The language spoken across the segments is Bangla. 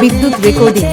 Bidyut recording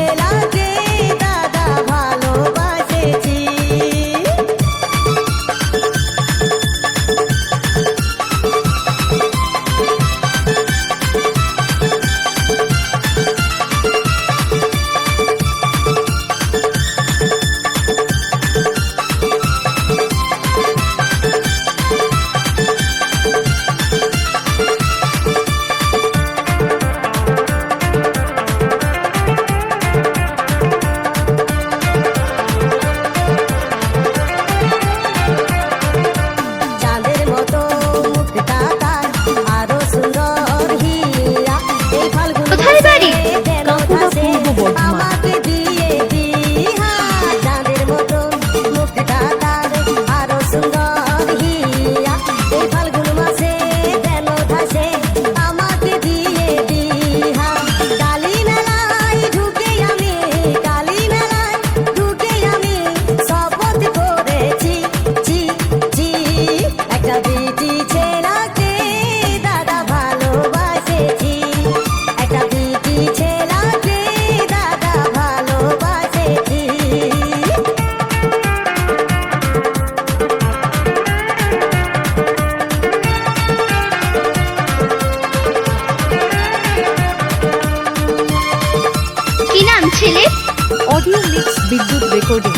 audio mix Bidyut recording.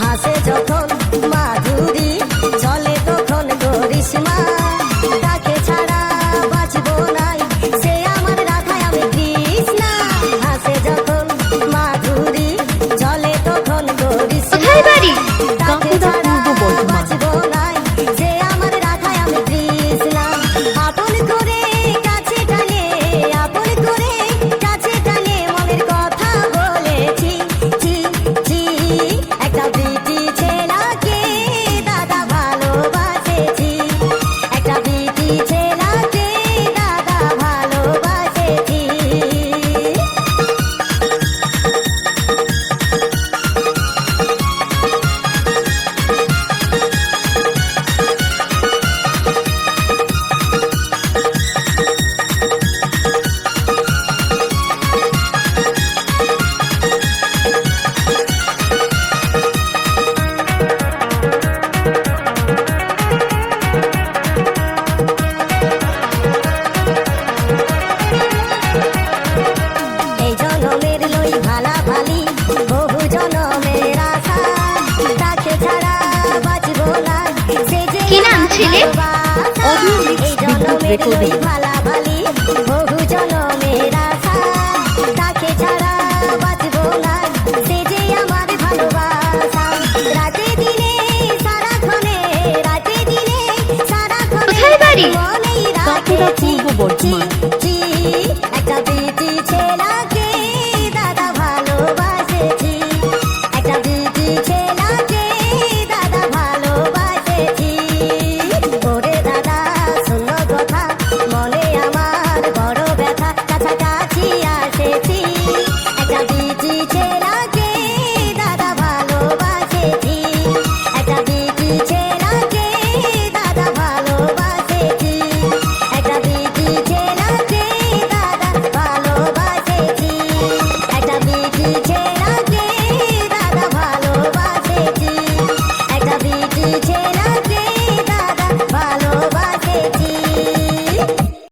হাসে মাধুরী ছাড়া নাই আমি হাসে মাধুরী ছেলে? Audio mix Bidyut recording. পূর্ব tell